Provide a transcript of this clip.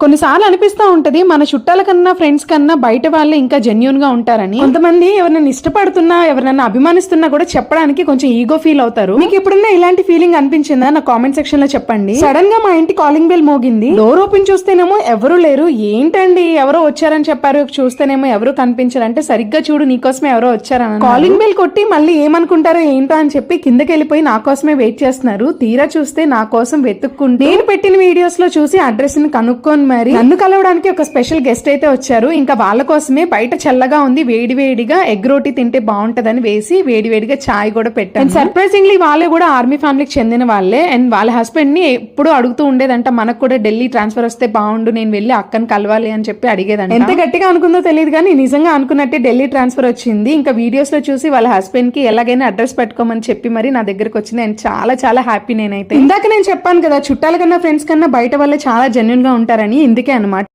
కొన్నిసార్లు అనిపిస్తూ ఉంటది మన చుట్టాల కన్నా ఫ్రెండ్స్ కన్నా బయట వాళ్ళే ఇంకా జెన్యున్గా ఉంటారని. కొంతమంది ఎవరినైనా ఇష్టపడుతున్నా ఎవరినైనా అభిమానిస్తున్నా కూడా చెప్పడానికి కొంచెం ఈగో ఫీల్ అవుతారు. మీకు ఎప్పుడన్నా ఇలాంటి ఫీలింగ్ అనిపించిందా? నా కామెంట్ సెక్షన్లో చెప్పండి. సడన్గా మా ఇంటి కాలింగ్ బెల్ మోగింది. డోర్ ఓపెన్ చూస్తేనేమో ఎవరు లేరు. ఏంటండి? ఎవరో వచ్చారని చెప్పారు. చూస్తేనేమో ఎవరు కనిపించారు. అంటే సరిగ్గా చూడు నీకోసమే ఎవరో వచ్చారని కాలింగ్ బెల్ కొట్టి మళ్ళీ ఏమనుకుంటారో ఏంటో అని చెప్పి కిందకి వెళ్ళిపోయి నా కోసమే వెయిట్ చేస్తున్నారు. తీరా చూస్తే నా కోసం వెతుక్కుంటూ నేను పెట్టిన వీడియోస్లో చూసి అడ్రస్ని కనుక్కొని మరి? నన్ను కలవడానికి ఒక స్పెషల్ గెస్ట్ అయితే వచ్చారు. ఇంకా వాళ్ళ కోసమే బయట చల్లగా ఉంది వేడి వేడిగా ఎగ్ రోటీ తింటే బాగుంటదని వేసి వేడి వేడిగా చాయ్ కూడా పెట్టాను. సర్ప్రైజింగ్లీ వాళ్ళే కూడా ఆర్మీ ఫ్యామిలీకి చెందిన వాళ్ళే. అండ్ వాళ్ళ హస్బెండ్ని ఎప్పుడు అడుగుతూ ఉండేదంట మనకు కూడా ఢిల్లీ ట్రాన్స్ఫర్ వస్తే బాగుండు నేను వెళ్ళి అక్కని కలవాలి అని చెప్పి అడిగేదంట. ఎంత గట్టిగా అనుకుందో తెలియదు కానీ నిజంగా అనుకున్నట్టే ఢిల్లీ ట్రాన్స్ఫర్ వచ్చింది. ఇంకా వీడియోస్లో చూసి వాళ్ళ హస్బెండ్కి ఎలాగైనా అడ్రస్ పెట్టుకోమని చెప్పి మరి నా దగ్గరకు వచ్చింది. అండ్ చాలా చాలా హ్యాపీ నేనైతే. ఇందాక నేను చెప్పాను కదా చుట్టాల కన్నా ఫ్రెండ్స్ కన్నా బయట వాళ్ళే చాలా జెన్యున్గా ఉంటారని. ఇందుకే అనమాట